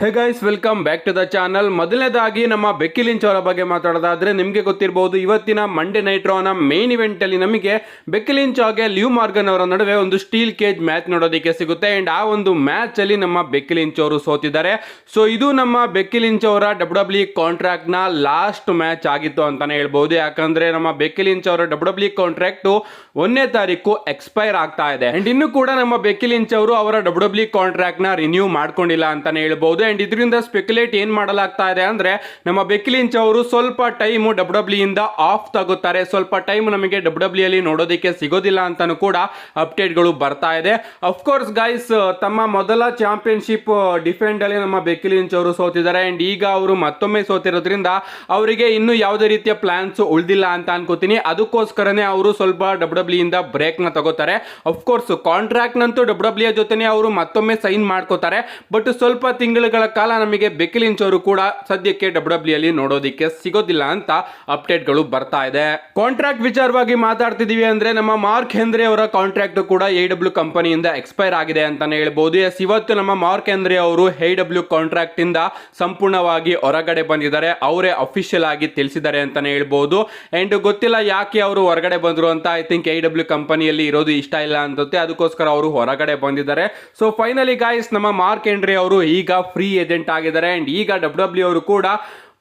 Hey guys welcome back to the channel ಮೊದಲನೇದಾಗಿ ನಮ್ಮ Becky Lynch ಅವರ ಬಗ್ಗೆ ಮಾತಾಡೋದಾದ್ರೆ ನಿಮಗೆ ಗೊತ್ತಿರಬಹುದು ಇವತ್ತಿನ ಮಂಡೇ ನೈಟ್ ರೋನ ಮೇನ್ ಇವೆಂಟ್ ಅಲ್ಲಿ ನಮಗೆ ಬೆಕ್ಕಿ ಲಿಂಚ್ ಹಾಗೆ ಲ್ಯೂ ಮಾರ್ಗನ್ ಅವರ ನಡುವೆ ಒಂದು ಸ್ಟೀಲ್ ಕೇಜ್ ಮ್ಯಾಚ್ ನೋಡೋದಕ್ಕೆ ಸಿಗುತ್ತೆ. ಅಂಡ್ ಆ ಒಂದು ಮ್ಯಾಚ್ ಅಲ್ಲಿ ನಮ್ಮ ಬೆಕ್ಕಿ ಲಿಂಚ್ ಅವರು ಸೋತಿದ್ದಾರೆ. ಸೊ ಇದು ನಮ್ಮ ಬೆಕ್ಕಿ ಲಿಂಚ್ ಅವರ ಡಬ್ಲ್ಯೂ ಡಬ್ಲ್ಯೂ ಕಾಂಟ್ರಾಕ್ಟ್ನ ಲಾಸ್ಟ್ ಮ್ಯಾಚ್ ಆಗಿತ್ತು ಅಂತಾನೆ ಹೇಳ್ಬಹುದು ಯಾಕಂದ್ರೆ ನಮ್ಮ ಬೆಕ್ಕಿ ಲಿಂಚ್ ಅವರ ಡಬ್ಲ್ಯೂ ಡಬ್ಲ್ಯೂ ಕಾಂಟ್ರಾಕ್ಟ್ ಒಂದನೇ ತಾರೀಕು ಎಕ್ಸ್ಪೈರ್ ಆಗ್ತಾ ಇದೆ. ಅಂಡ್ ಇನ್ನು ಕೂಡ ನಮ್ಮ ಬೆಕ್ಕಿ ಲಿಂಚ್ ಅವರು ಅವರ ಡಬ್ಲ್ಯೂ ಡಬ್ಲ್ಯೂ ಕಾಂಟ್ರಾಕ್ಟ್ನ ರಿನ್ಯೂ ಮಾಡ್ಕೊಂಡಿಲ್ಲ ಅಂತಾನೆ ಹೇಳ್ಬಹುದು ಅಂಡ್ ಇದರಿಂದ ಸ್ಪೆಕ್ಯುಲೇಟ್ ಏನ್ ಮಾಡಲಾಗ್ತಾ ಇದೆ ಅಂದ್ರೆ ನಮ್ಮ ಬೆಕ್ಲಿಂಚ್ ಅವರು ಸ್ವಲ್ಪ ಟೈಮ್ ಡಬ್ಲ್ಯೂ ಡಬ್ಲ್ಯೂ ಇಂದ ಆಫ್ ತಗೋತಾರೆ. ಸ್ವಲ್ಪ ಟೈಮ್ ನಮಗೆ ಡಬ್ಲ್ಯೂ ಡಬ್ಲ್ಯೂ ಅಲ್ಲಿ ನೋಡೋದಕ್ಕೆ ಸಿಗೋದಿಲ್ಲ ಅಂತಾನೂ ಕೂಡ ಅಪ್ಡೇಟ್ಗಳು ಬರ್ತಾ ಇದೆ. ಅಫ್ಕೋರ್ಸ್ ಗೈಸ್ ತಮ್ಮ ಮೊದಲ ಚಾಂಪಿಯನ್ಶಿಪ್ ಡಿಫೆಂಡ್ ಅಲ್ಲಿ ನಮ್ಮ ಬೆಕ್ಲಿಂಚ್ ಅವರು ಸೋತಿದ್ದಾರೆ. ಅಂಡ್ ಈಗ ಅವರು ಮತ್ತೊಮ್ಮೆ ಸೋತಿರೋದ್ರಿಂದ ಅವರಿಗೆ ಇನ್ನು ಯಾವುದೇ ರೀತಿಯ ಪ್ಲಾನ್ಸ್ ಉಳಿದಿಲ್ಲ ಅಂತ ಅನ್ಕೋತೀನಿ. ಅದಕ್ಕೋಸ್ಕರನೇ ಅವರು ಸ್ವಲ್ಪ ಡಬ್ಲ್ಯೂ ಬ್ರೇಕ್ನ ತಗೋತಾರೆ. ಅಫ್ಕೋರ್ಸ್ ಕಾಂಟ್ರಾಕ್ಟ್ ನಂತೂ ಡಬ್ಲ್ಯೂ ಡಬ್ಲ್ಯೂ ಜೊತೆನೆ ಅವರು ಮತ್ತೊಮ್ಮೆ ಸೈನ್ ಮಾಡ್ಕೋತಾರೆ. ಬಟ್ ಸ್ವಲ್ಪ ತಿಂಗಳುಗಳ ಕಾಲ ನಮಗೆ ಬೆಕ್ಕಿಲಿಂಚ್ ಅವರು ಕೂಡ ಸದ್ಯಕ್ಕೆ ಡಬ್ಲ್ಯೂ ಡಬ್ಲ್ಯೂ ಅಲ್ಲಿ ನೋಡೋದಿಕ್ಕೆ ಸಿಗೋದಿಲ್ಲ ಅಂತ ಅಪ್ಡೇಟ್ಗಳು ಬರ್ತಾ ಇದೆ. ಕಾಂಟ್ರಾಕ್ಟ್ ವಿಚಾರವಾಗಿ ಮಾತಾಡ್ತಿದೀವಿ ಅಂದ್ರೆ ನಮ್ಮ ಮಾರ್ಕ್ ಹೆಂದ್ರಿ ಅವರ ಕಾಂಟ್ರಾಕ್ಟ್ ಕೂಡ ಎ ಡಬ್ಲ್ಯೂ ಕಂಪನಿಯಿಂದ ಎಕ್ಸ್ಪೈರ್ ಆಗಿದೆ ಅಂತಾನೆ ಹೇಳ್ಬೋದು. ಎಸ್, ಇವತ್ತು ನಮ್ಮ ಮಾರ್ಕ್ ಹೆಂದ್ರಿ ಅವರು ಎ ಡಬ್ಲ್ಯೂ ಕಾಂಟ್ರಾಕ್ಟ್ ಇಂದ ಸಂಪೂರ್ಣವಾಗಿ ಹೊರಗಡೆ ಬಂದಿದ್ದಾರೆ. ಅವರೇ ಅಫಿಷಿಯಲ್ ಆಗಿ ತಿಳಿಸಿದ್ದಾರೆ ಅಂತಾನೆ ಹೇಳ್ಬೋದು. ಅಂಡ್ ಗೊತ್ತಿಲ್ಲ ಯಾಕೆ ಅವರು ಹೊರಗಡೆ ಬಂದ್ರು ಅಂತ ಐ ಥಿಂಕ್ ಎ ಡಬ್ಲ್ಯೂ ಕಂಪನಿಯಲ್ಲಿ ಇರೋದು ಇಷ್ಟ ಇಲ್ಲ ಅನ್ಸುತ್ತೆ ಅದಕ್ಕೋಸ್ಕರ ಅವರು ಹೊರಗಡೆ ಬಂದಿದ್ದಾರೆ. ಸೊ ಫೈನಲಿ ಗಾಯ್ಸ್ ನಮ್ಮ ಮಾರ್ಕ್ ಎಂಡ್ರಿ ಅವರು ಈಗ ಫ್ರೀ ಏಜೆಂಟ್ ಆಗಿದ್ದಾರೆ. ಅಂಡ್ ಈಗ ಡಬ್ಲ್ಯೂ ಡಬ್ಲ್ಯೂ ಅವರು ಕೂಡ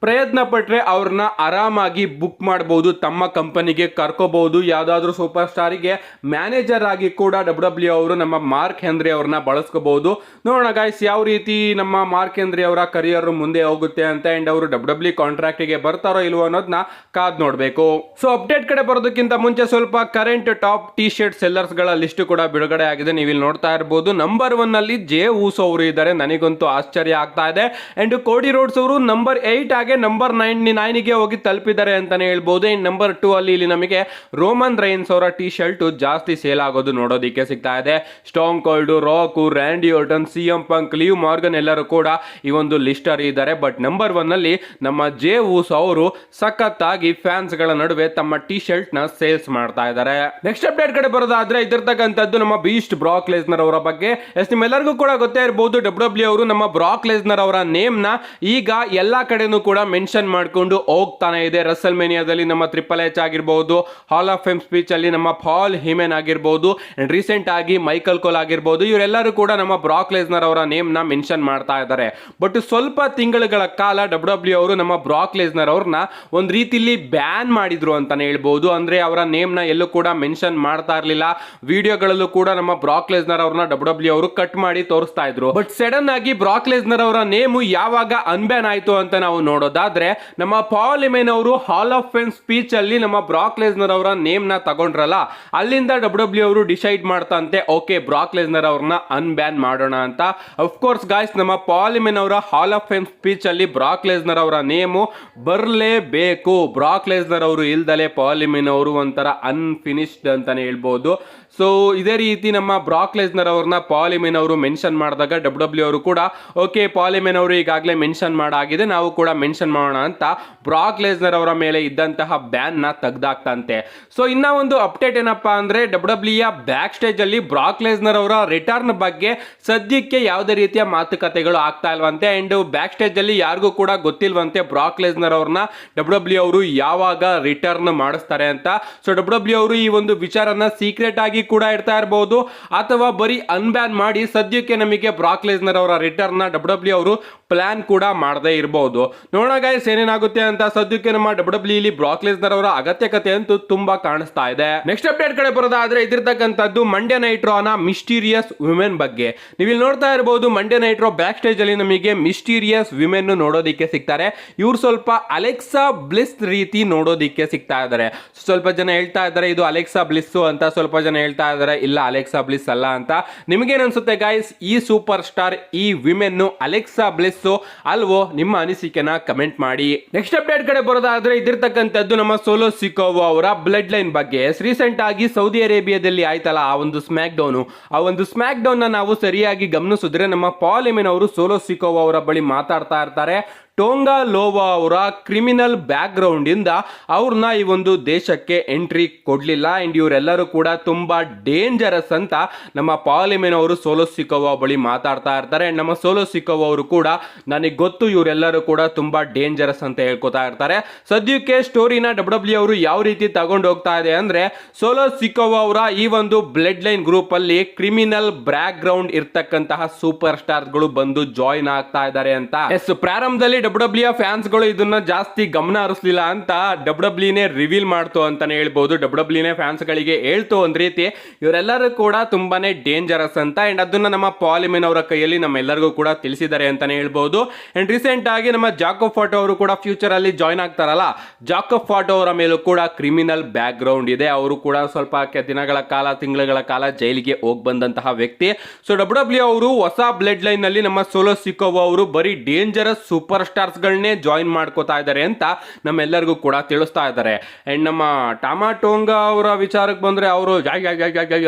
ಪ್ರಯತ್ನ ಪಟ್ಟರೆ ಅವ್ರನ್ನ ಆರಾಮಾಗಿ ಬುಕ್ ಮಾಡ್ಬೋದು, ತಮ್ಮ ಕಂಪನಿಗೆ ಕರ್ಕೋಬಹುದು ಯಾವುದಾದ್ರೂ ಸೂಪರ್ ಸ್ಟಾರಿಗೆ ಮ್ಯಾನೇಜರ್ ಆಗಿ ಕೂಡ ಡಬ್ಲ್ಯೂ ಡಬ್ಲ್ಯೂ ಅವರು ನಮ್ಮ ಮಾರ್ಕ್ ಹೆಂದ್ರಿ ಅವ್ರನ್ನ ಬಳಸ್ಕೋಬಹುದು ನೋಡೋಣ ಗಾಯ್ಸ್ ಯಾವ ರೀತಿ ನಮ್ಮ ಮಾರ್ಕ್ ಹೆಂದ್ರಿ ಅವರ ಕರಿಯರ್ ಮುಂದೆ ಹೋಗುತ್ತೆ ಅಂತ ಅಂಡ್ ಅವರು ಡಬ್ಲ್ಯೂ ಡಬ್ಲ್ಯೂ ಕಾಂಟ್ರಾಕ್ಟಿಗೆ ಬರ್ತಾರೋ ಇಲ್ವೋ ಅನ್ನೋದನ್ನ ಕಾದ್ ನೋಡಬೇಕು. ಸೊ ಅಪ್ಡೇಟ್ ಕಡೆ ಬರೋದಕ್ಕಿಂತ ಮುಂಚೆ ಸ್ವಲ್ಪ ಕರೆಂಟ್ ಟಾಪ್ ಟಿ ಶರ್ಟ್ ಸೆಲ್ಲರ್ಸ್ಗಳ ಲಿಸ್ಟ್ ಕೂಡ ಬಿಡುಗಡೆ ಆಗಿದೆ. ನೀವು ಇಲ್ಲಿ ನೋಡ್ತಾ ಇರಬಹುದು ನಂಬರ್ ಒನ್ ಅಲ್ಲಿ ಜೆ ಊಸ್ ಅವರು ಇದ್ದಾರೆ. ನನಗಂತೂ ಆಶ್ಚರ್ಯ ಆಗ್ತಾ ಇದೆ. ಅಂಡ್ ಕೋಡಿ ರೋಡ್ಸ್ ಅವರು ನಂಬರ್ ಆಗಿ ನಂಬರ್ ನೈನ್ ನೈನ್ಗೆ ಹೋಗಿ ತಲುಪಿದ್ದಾರೆ ಅಂತಾನೆ ಹೇಳ್ಬೋದು. ಇನ್ ನಂಬರ್ ಟೂ ಅಲ್ಲಿ ಇಲ್ಲಿ ನಮಗೆ ರೋಮನ್ ರೈನ್ಸ್ ಅವರ ಟಿ ಶರ್ಟ್ ಜಾಸ್ತಿ ಸೇಲ್ ಆಗೋದು ನೋಡೋದಿಕ್ಕೆ ಸಿಗ್ತಾ ಇದೆ. Stone Cold Rock Randy Orton C M Punk Liv Morgan ಎಲ್ಲರೂ ಕೂಡ ಈ ಒಂದು ಲಿಸ್ಟರ್ ಇದ್ದಾರೆ. ಬಟ್ ನಂಬರ್ ಒನ್ ಅಲ್ಲಿ ನಮ್ಮ ಜೆ ಊಸ್ ಅವರು ಸಖತ್ತಾಗಿ ಫ್ಯಾನ್ಸ್ಗಳ ನಡುವೆ ತಮ್ಮ ಟಿ ಶರ್ಟ್ನ ಸೇಲ್ಸ್ ಮಾಡ್ತಾ ಇದ್ದಾರೆ. ನೆಕ್ಸ್ಟ್ ಅಪ್ಡೇಟ್ ಕಡೆ ಬರೋದಾದ್ರೆ ಇದಿರ್ತಕ್ಕಂಥದ್ದು ನಮ್ಮ ಬೀಸ್ಟ್ ಬ್ರಾಕ್ ಲೇಸ್ನರ್ ಅವರ ಬಗ್ಗೆ. ಎಸ್ ನಿಮ್ಮೆಲ್ಲರಿಗೂ ಕೂಡ ಗೊತ್ತೇ ಇರಬಹುದು ಡಬ್ಲ್ಯೂ ಡಬ್ಲ್ಯೂ ಅವರು ನಮ್ಮ ಬ್ರಾಕ್ ಲೇಸ್ನರ್ ಅವರ ನೇಮ್ನ ಈಗ ಎಲ್ಲಾ ಕಡೆನೂ ಕೂಡ ಮೆನ್ಷನ್ ಮಾಡಿಕೊಂಡು ಹೋಗ್ತಾನೆ ಇದೆ. ರಸಲ್ ಮೇನಿಯಾದಲ್ಲಿ ನಮ್ಮ ತ್ರಿಪಲ್ ಎಚ್ ಆಗಿರ್ಬೋದು ಹಾಲ್ ಆಫ್ ಫೇಮ್ ಸ್ಪೀಚ್ ಅಲ್ಲಿ ನಮ್ಮ ಪಾಲ್ ಹಿಮೆನ್ ಆಗಿರ್ಬಹುದು ರೀಸೆಂಟ್ ಆಗಿ ಮೈಕಲ್ ಕೋಲ್ ಆಗಿರ್ಬೋದು ಇವರೆಲ್ಲರೂ ಕೂಡ ನಮ್ಮ ಬ್ರಾಕ್ ಲೇಸ್ನರ್ ಅವರ ನೇಮ್ನ ಮೆನ್ಷನ್ ಮಾಡ್ತಾ ಇದ್ದಾರೆ. ಬಟ್ ಸ್ವಲ್ಪ ತಿಂಗಳುಗಳ ಕಾಲ ಡಬ್ಲ್ಯೂ ಡಬ್ಲ್ಯೂ ಅವರು ನಮ್ಮ ಬ್ರಾಕ್ ಲೇಸ್ನರ್ ಅವ್ರನ್ನ ಒಂದು ರೀತಿಲಿ ಬ್ಯಾನ್ ಮಾಡಿದ್ರು ಅಂತಾನೆ ಹೇಳ್ಬಹುದು ಅಂದ್ರೆ ಅವರ ನೇಮ್ನ ಎಲ್ಲೂ ಕೂಡ ಮೆನ್ಷನ್ ಮಾಡ್ತಾ ಇರಲಿಲ್ಲ. ವಿಡಿಯೋಗಳಲ್ಲೂ ಕೂಡ ನಮ್ಮ ಬ್ರಾಕ್ ಲೇಸ್ನರ್ ಅವ್ರನ್ನ ಡಬ್ಲ್ಯೂ ಡಬ್ಲ್ಯೂ ಅವರು ಕಟ್ ಮಾಡಿ ತೋರಿಸ್ತಾ ಇದ್ರು. ಬಟ್ ಸಡನ್ ಆಗಿ ಬ್ರಾಕ್ ಲೇಸ್ನರ್ ಅವರ ನೇಮು ಯಾವಾಗ ಅನ್ಬ್ಯಾನ್ ಆಯ್ತು ಅಂತ ನಾವು ನೋಡೋದಾದ್ರೆ ನಮ್ಮ ಪಾಲಿಮೆನ್ ಅವರು ಹಾಲ್ ಆಫ್ ಫೇಮ್ ಸ್ಪೀಚ್ ಅಲ್ಲಿ ನಮ್ಮ ಬ್ರಾಕ್ ಲೇಸ್ನರ್ ಅವರ ನೇಮ್ನ ತಗೊಂಡ್ರಲ್ಲ, ಅಲ್ಲಿಂದ ಡಬ್ಲ್ಯೂ ಡಬ್ಲ್ಯೂ ಅವರು ಡಿಸೈಡ್ ಮಾಡ್ತಂತೆ ಓಕೆ ಬ್ರಾಕ್ ಲೇಸ್ನರ್ ಅವ್ರನ್ನ ಅನ್ಬ್ಯಾನ್ ಮಾಡೋಣ ಅಂತ. ಅಫ್ಕೋರ್ಸ್ ಗಾಯ್ಸ್ ನಮ್ಮ ಪಾಲಿಮೆನ್ ಅವರ ಹಾಲ್ ಆಫ್ ಫೇಮ್ ಸ್ಪೀಚ್ ಅಲ್ಲಿ ಬ್ರಾಕ್ ಲೇಸ್ನರ್ ಅವರ ನೇಮು ಬರಲೇಬೇಕು. ಬ್ರಾಕ್ ಲೇಸ್ನರ್ ಅವರು ಇಲ್ದಲೆ ಪಾಲಿಮೆನ್ ಅವರು ಒಂಥರ ಅನ್ಫಿನಿಶ್ಡ್ ಅಂತಾನೆ ಹೇಳ್ಬೋದು. ಸೊ ಇದೇ ರೀತಿ ನಮ್ಮ ಬ್ರಾಕ್ ಲೆಸ್ನರ್ ಅವ್ರನ್ನ ಪಾಲಿಮೆನ್ ಅವರು ಮೆನ್ಷನ್ ಮಾಡಿದಾಗ ಡಬ್ಲ್ಯೂ ಡಬ್ಲ್ಯೂ ಅವರು ಕೂಡ ಓಕೆ ಪಾಲಿಮೆನ್ ಅವರು ಈಗಾಗಲೇ ಮೆನ್ಷನ್ ಮಾಡಾಗಿದೆ, ನಾವು ಕೂಡ ಮೆನ್ಷನ್ ಮಾಡೋಣ ಅಂತ ಬ್ರಾಕ್ ಲೇಸ್ನರ್ ಅವರ ಮೇಲೆ ಇದ್ದಂತಹ ಬ್ಯಾನ್ನ ತೆಗ್ದಾಕ್ತಂತೆ. ಸೊ ಇನ್ನ ಒಂದು ಅಪ್ಡೇಟ್ ಏನಪ್ಪಾ ಅಂದ್ರೆ ಡಬ್ಲ್ಯೂ ಬ್ಯಾಕ್ ಸ್ಟೇಜ್ ಅಲ್ಲಿ ಬ್ರಾಕ್ ಲೇಸ್ನರ್ ಅವರ ರಿಟರ್ನ್ ಬಗ್ಗೆ ಸದ್ಯಕ್ಕೆ ಯಾವುದೇ ರೀತಿಯ ಮಾತುಕತೆಗಳು ಆಗ್ತಾ ಇಲ್ವಂತೆ. ಅಂಡ್ ಬ್ಯಾಕ್ ಸ್ಟೇಜ್ ಅಲ್ಲಿ ಯಾರಿಗೂ ಕೂಡ ಗೊತ್ತಿಲ್ವಂತೆ ಬ್ರಾಕ್ ಲೇಸ್ನರ್ ಅವ್ರನ್ನ ಡಬ್ಲ್ಯೂ ಡಬ್ಲ್ಯೂ ಅವರು ಯಾವಾಗ ರಿಟರ್ನ್ ಮಾಡಿಸ್ತಾರೆ ಅಂತ. ಸೊ ಡಬ್ಲ್ಯೂ ಡಬ್ಲ್ಯೂ ಅವರು ಈ ಒಂದು ವಿಚಾರನ ಸೀಕ್ರೆಟ್ ಆಗಿ ಕೂಡ ಇಡ್ತಾ ಇರಬಹುದು ಅಥವಾ ಬರೀ ಅನ್ಬ್ಯಾನ್ ಮಾಡಿ ಸದ್ಯಕ್ಕೆ ನಮಗೆ ಬ್ರಾಕ್ ಲೇಸ್ನರ್ ಅವರ ರಿಟರ್ನ್ ಡಬ್ಲ್ಯೂ ಡಬ್ಲ್ಯೂ ಅವರು ಪ್ಲಾನ್ ಕೂಡ ಮಾಡದೇ ಇರಬಹುದು ನೋಡೋಣ ಗೈಸ್ ಏನೇನಾಗುತ್ತೆ ಅಂತ ಸದ್ಯಕ್ಕೆ ನಮ್ಮ ಡಬ್ಲ್ಯೂ ಇಲ್ಲಿ ಬ್ರಾಕ್ ಲೆಸ್ನರ್ ಅವರ ಅಗತ್ಯಕತೆ ಅಂತೂ ತುಂಬಾ ಕಾಣಿಸ್ತಾ ಇದೆ. ನೆಕ್ಸ್ಟ್ ಅಪ್ಡೇಟ್ ಕಡೆ ಬರೋದಾದ್ರೆ ಇದಿರ್ತಕ್ಕಂಥದ್ದು ಮಂಡ್ಯ ನೈಟ್ರೋ ಅನ್ನ ಮಿಸ್ಟೀರಿಯಸ್ ವಿಮೆನ್ ಬಗ್ಗೆ. ನೀವು ಇಲ್ಲಿ ನೋಡ್ತಾ ಇರಬಹುದು ಮಂಡ್ಯ ನೈಟ್ರೋ ಬ್ಯಾಕ್ ಸ್ಟೇಜ್ ಅಲ್ಲಿ ನಮಗೆ ಮಿಸ್ಟೀರಿಯಸ್ ವಿಮೆನ್ ನೋಡೋದಿಕ್ಕೆ ಸಿಗ್ತಾರೆ. ಇವ್ರು ಸ್ವಲ್ಪ ಅಲೆಕ್ಸಾ ಬ್ಲಿಸ್ ರೀತಿ ನೋಡೋದಿಕ್ಕೆ ಸಿಗ್ತಾ ಇದಾರೆ ಸ್ವಲ್ಪ ಜನ ಹೇಳ್ತಾ ಇದ್ದಾರೆ, ಇದು ಅಲೆಕ್ಸಾ ಬ್ಲಿಸ್ ಅಂತ. ಸ್ವಲ್ಪ ಜನ ಹೇಳ್ತಾ ಇದ್ದಾರೆ, ಇಲ್ಲ ಅಲೆಕ್ಸಾ ಬ್ಲಿಸ್ ಅಲ್ಲ ಅಂತ. ನಿಮ್ಗೇನ್ ಅನ್ಸುತ್ತೆ ಗಾಯ್ಸ್ ಈ ಸೂಪರ್ ಸ್ಟಾರ್ ಈ ವಿಮೆನ್ ಅಲೆಕ್ಸಾ ಬ್ಲಿಸ್ ಅಲ್ವೋ ನಿಮ್ಮ ಅನಿಸಿಕೆನ ಕಮೆಂಟ್ ಮಾಡಿ. ನೆಕ್ಸ್ಟ್ ಅಪ್ಡೇಟ್ ಕಡೆ ಬರೋದಾದ್ರೆ ಇದಿರ್ತಕ್ಕಂಥದ್ದು ನಮ್ಮ ಸೋಲೋ ಸಿಕೋವೋ ಅವರ ಬ್ಲಡ್ ಲೈನ್ ಬಗ್ಗೆ ರೀಸೆಂಟ್ ಆಗಿ ಸೌದಿ ಅರೇಬಿಯಾದಲ್ಲಿ ಆಯ್ತಲ್ಲ ಆ ಒಂದು ಸ್ಮ್ಯಾಕ್ ಡೌನ್ ಆ ಒಂದು ಸ್ಮ್ಯಾಕ್ ಡೌನ್ ನಾವು ಸರಿಯಾಗಿ ಗಮನಿಸಿದ್ರೆ ನಮ್ಮ ಪಾಲ್ ಎಮಿನ್ ಅವರು ಸೋಲೋ ಸಿಕೋವೋ ಅವರ ಬಳಿ ಮಾತಾಡ್ತಾ ಇರ್ತಾರೆ. ಟೋಂಗಾ ಲೋವಾ ಅವರ ಕ್ರಿಮಿನಲ್ ಬ್ಯಾಕ್ಗ್ರೌಂಡಿಂದ ಅವ್ರನ್ನ ಈ ಒಂದು ದೇಶಕ್ಕೆ ಎಂಟ್ರಿ ಕೊಡ್ಲಿಲ್ಲ. ಅಂಡ್ ಇವರೆಲ್ಲರೂ ಕೂಡ ತುಂಬಾ ಡೇಂಜರಸ್ ಅಂತ ನಮ್ಮ ಪಾರ್ಲಿಮೆನ್ ಅವರು ಸೋಲೋ ಸಿಕೋವಾ ಬಳಿ ಮಾತಾಡ್ತಾ ಇರ್ತಾರೆ. ಆ್ಯಂಡ್ ನಮ್ಮ ಸೋಲೋ ಸಿಕೋವಾ ಅವರು ಕೂಡ ನನಗೆ ಗೊತ್ತು ಇವರೆಲ್ಲರೂ ಕೂಡ ತುಂಬಾ ಡೇಂಜರಸ್ ಅಂತ ಹೇಳ್ಕೊತಾ ಇರ್ತಾರೆ. ಸದ್ಯಕ್ಕೆ ಸ್ಟೋರಿನ ಡಬ್ಲ್ಯೂ ಅವರು ಯಾವ ರೀತಿ ತಗೊಂಡು ಹೋಗ್ತಾ ಇದೆ ಅಂದ್ರೆ ಸೋಲೋ ಸಿಕೋವಾ ಅವರ ಈ ಒಂದು ಬ್ಲಡ್ ಲೈನ್ ಗ್ರೂಪ್ ಅಲ್ಲಿ ಕ್ರಿಮಿನಲ್ ಬ್ಯಾಕ್ ಗ್ರೌಂಡ್ ಇರ್ತಕ್ಕಂತಹ ಸೂಪರ್ ಸ್ಟಾರ್ಗಳು ಬಂದು ಜಾಯಿನ್ ಆಗ್ತಾ ಇದ್ದಾರೆ ಅಂತ. ಎಸ್, ಪ್ರಾರಂಭದಲ್ಲಿ ಡಬ್ಲ್ಯೂ ಡಬ್ಲ್ಯೂ ಫ್ಯಾನ್ಸ್ಗಳು ಇದನ್ನ ಜಾಸ್ತಿ ಗಮನ ಹರಿಸಲಿಲ್ಲ ಅಂತ ಡಬ್ಲ್ಯೂ ಡಬ್ಲ್ಯೂನೇ ರಿವೀಲ್ ಮಾಡ್ತು ಅಂತಾನೆ ಹೇಳ್ಬೋದು. ಡಬ್ಲ್ಯೂ ಡಬ್ಲ್ಯೂನೇ ಫ್ಯಾನ್ಸ್ ಗಳಿಗೆ ಹೇಳ್ತು ಒಂದ್ ರೀತಿ, ಇವರೆಲ್ಲರೂ ಕೂಡ ತುಂಬಾನೇ ಡೇಂಜರಸ್ ಅಂತ ಅಂಡ್ ಅದನ್ನ ನಮ್ಮ ಪಾಲಿಮಿನ್ ಅವರ ಕೈಯಲ್ಲಿ ನಮ್ಮೆಲ್ಲರಿಗೂ ಕೂಡ ತಿಳಿಸಿದ್ದಾರೆ ಅಂತಾನೆ ಹೇಳ್ಬೋದು. ಅಂಡ್ ರೀಸೆಂಟ್ ಆಗಿ ನಮ್ಮ ಜಾಕೋ ಫಾಟೋ ಅವರು ಕೂಡ ಫ್ಯೂಚರ್ ಅಲ್ಲಿ ಜಾಯ್ನ್ ಆಗ್ತಾರಲ್ಲ, ಜಾಕೋ ಫಾಟೋ ಅವರ ಮೇಲೂ ಕೂಡ ಕ್ರಿಮಿನಲ್ ಬ್ಯಾಕ್ ಗ್ರೌಂಡ್ ಇದೆ. ಅವರು ಕೂಡ ಸ್ವಲ್ಪ ದಿನಗಳ ಕಾಲ, ತಿಂಗಳುಗಳ ಕಾಲ ಜೈಲಿಗೆ ಹೋಗಿ ಬಂದಂತಹ ವ್ಯಕ್ತಿ. ಸೊ ಡಬ್ಲ್ಯೂ ಡಬ್ಲ್ಯೂ ಅವರು ಹೊಸ ಬ್ಲಡ್ ಲೈನ್ನಲ್ಲಿ ನಮ್ಮ ಸೋಲೋ ಸಿಕ್ಕೋ ಅವರು ಬರೀ ಡೇಂಜರಸ್ ಸೂಪರ್ ಸ್ಟಾರ್ಸ್ ಗಳನ್ನೇ ಜಾಯಿನ್ ಮಾಡ್ಕೋತಾ ಇದ್ದಾರೆ ಅಂತ ನಮ್ಮೆಲ್ಲರಿಗೂ ಕೂಡ ತಿಳಿಸ್ತಾ ಇದ್ದಾರೆ. ಅಂಡ್ ನಮ್ಮ ಟಮಾಟೋಂಗಾ ಅವರ ವಿಚಾರಕ್ಕೆ ಬಂದ್ರೆ ಅವರು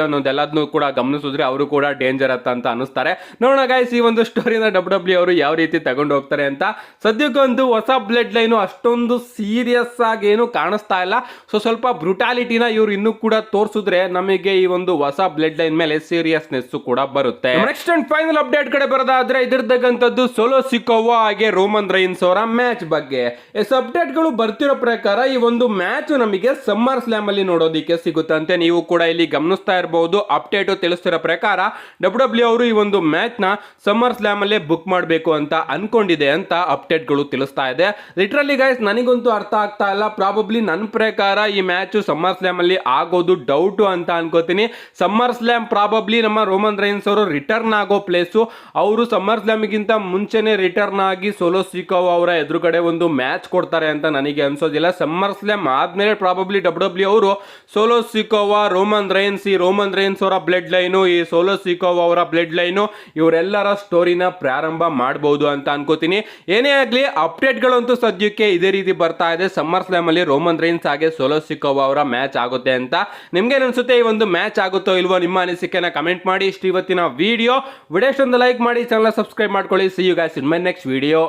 ಅನ್ನೋದೆಲ್ಲದನ್ನು ಕೂಡ ಗಮನಿಸಿದ್ರೆ ಅವರು ಕೂಡ ಡೇಂಜರ್ ಅಂತ ಅನಿಸ್ತಾರೆ ನೋಡೋಣ ಗಾಯ್ಸ್ ಈ ಒಂದು ಸ್ಟೋರಿನ ಡಬ್ಲ್ಯೂ ಡಬ್ಲ್ಯೂ ಅವರು ಯಾವ ರೀತಿ ತಗೊಂಡು ಹೋಗ್ತಾರೆ ಅಂತ. ಸದ್ಯಕ್ಕಂತೂ ಹೊಸ ಬ್ಲಡ್ ಲೈನು ಅಷ್ಟೊಂದು ಸೀರಿಯಸ್ ಆಗಿ ಏನು ಕಾಣಿಸ್ತಾ ಇಲ್ಲ. ಸೊ ಸ್ವಲ್ಪ ಬ್ರುಟಾಲಿಟಿನ ಇವ್ರು ಇನ್ನೂ ಕೂಡ ತೋರಿಸಿದ್ರೆ ನಮಗೆ ಈ ಒಂದು ಹೊಸ ಬ್ಲಡ್ ಲೈನ್ ಮೇಲೆ ಸೀರಿಯಸ್ನೆಸ್ ಕೂಡ ಬರುತ್ತೆ. ನೆಕ್ಸ್ಟ್ ಅಂಡ್ ಫೈನಲ್ ಅಪ್ಡೇಟ್ ಕಡೆ ಬರೋದಾದ್ರೆ ಇದಿರ್ತಕ್ಕಂಥದ್ದು ಸೋಲೋ ಸಿಕೋವಾ ಹಾಗೆ ರೋಮನ್ ರೈನ್ಸ್ ಅವರ ಮ್ಯಾಚ್ ಬಗ್ಗೆ. ಎಸ್ ಅಪ್ಡೇಟ್ಗಳು ಬರ್ತಿರೋ ಪ್ರಕಾರ ಈ ಒಂದು ಮ್ಯಾಚ್ ನಮಗೆ ಸಮ್ಮರ್ ಸ್ಲ್ಯಾಮ್ ಅಲ್ಲಿ ನೋಡೋದಿಕ್ಕೆ ಸಿಗುತ್ತಂತೆ. ನೀವು ಕೂಡ ಇಲ್ಲಿ ಗಮನಿಸ್ತಾ ಇರಬಹುದು ಅಪ್ಡೇಟ್ ತಿಳಿಸ್ತಿರೋ ಪ್ರಕಾರ ಡಬ್ಲ್ಯೂ ಡಬ್ಲ್ಯೂ ಅವರು ಈ ಒಂದು ಮ್ಯಾಚ್ನ ಸಮ್ಮರ್ ಸ್ಲ್ಯಾಮ್ ಅಲ್ಲೇ ಬುಕ್ ಮಾಡಬೇಕು ಅಂತ ಅನ್ಕೊಂಡಿದೆ ಅಂತ ಅಪ್ಡೇಟ್ಗಳು ತಿಳಿಸ್ತಾ ಇದೆ. ಲಿಟ್ರಲಿ ಗೈಸ್ ನನಗಂತೂ ಅರ್ಥ ಆಗ್ತಾ ಇಲ್ಲ. ಪ್ರಾಬಬ್ಲಿ ನನ್ನ ಪ್ರಕಾರ ಈ ಮ್ಯಾಚ್ ಸಮ್ಮರ್ ಸ್ಲ್ಯಾಮ್ ಅಲ್ಲಿ ಆಗೋದು ಡೌಟ್ ಅಂತ ಅನ್ಕೋತೀನಿ. ಸಮ್ಮರ್ ಸ್ಲ್ಯಾಮ್ ಪ್ರಾಬಬ್ಲಿ ನಮ್ಮ ರೋಮನ್ ರೈನ್ಸ್ ಅವರು ರಿಟರ್ನ್ ಆಗೋ ಪ್ಲೇಸು ಅವರು ಸಮ್ಮರ್ ಸ್ಲಾಮ್ಗಿಂತ ಮುಂಚೆನೆ ರಿಟರ್ನ್ ಆಗಿ ಸೋಲೋ ಸಿಕೋ ಅವರ ಎದುರುಗಡೆ ಒಂದು ಮ್ಯಾಚ್ ಕೊಡ್ತಾರೆ ಅಂತ ನನಗೆ ಅನ್ಸೋದಿಲ್ಲ. ಸಮ್ಮರ್ ಸ್ಲಾಮ್ ಆದಮೇಲೆ ಪ್ರಾಬಬ್ಲಿ ಡಬ್ಲ್ಯೂ ಡಬ್ಲ್ಯೂ ಅವರು ಸೋಲೋ ಸಿಕೋವಾ ರೋಮನ್ ರೈನ್ಸ್ ಈ ರೋಮನ್ ರೈನ್ಸ್ ಅವರ ಬ್ಲಡ್ ಲೈನು ಈ ಸೋಲೋ ಸಿಕೋವಾ ಅವರ ಬ್ಲಡ್ ಲೈನು ಇವರೆಲ್ಲರ ಸ್ಟೋರಿನ ಪ್ರಾರಂಭ ಮಾಡಬಹುದು ಅಂತ ಅನ್ಕೋತೀನಿ. ಏನೇ ಆಗಲಿ ಅಪ್ಡೇಟ್ಗಳಂತೂ ಸದ್ಯಕ್ಕೆ ಇದೇ ರೀತಿ ಬರ್ತಾ ಇದೆ. ಸಮ್ಮರ್ ಅಲ್ಲಿ ರೋಮನ್ ರೈನ್ಸ್ ಹಾಗೆ ಸೋಲೋ ಸಿಕೋವಾ ಅವರ ಮ್ಯಾಚ್ ಆಗುತ್ತೆ ಅಂತ ನಿಮ್ಗೆ ಅನ್ಸುತ್ತೆ ಈ ಒಂದು ಮ್ಯಾಚ್ ಆಗುತ್ತೋ ಇಲ್ವೋ ನಿಮ್ಮ ಅನಿಸಿಕೆನ ಕಮೆಂಟ್ ಮಾಡಿ. ಇಷ್ಟು ಇವತ್ತಿನ ವಿಡಿಯೋ ವಿಡಿಯೋ ಲೈಕ್ ಮಾಡಿ ಚಾನಲ್ ಸಬ್ಸ್ಕ್ರೈಬ್ ಮಾಡ್ಕೊಳ್ಳಿ. See you guys in my next video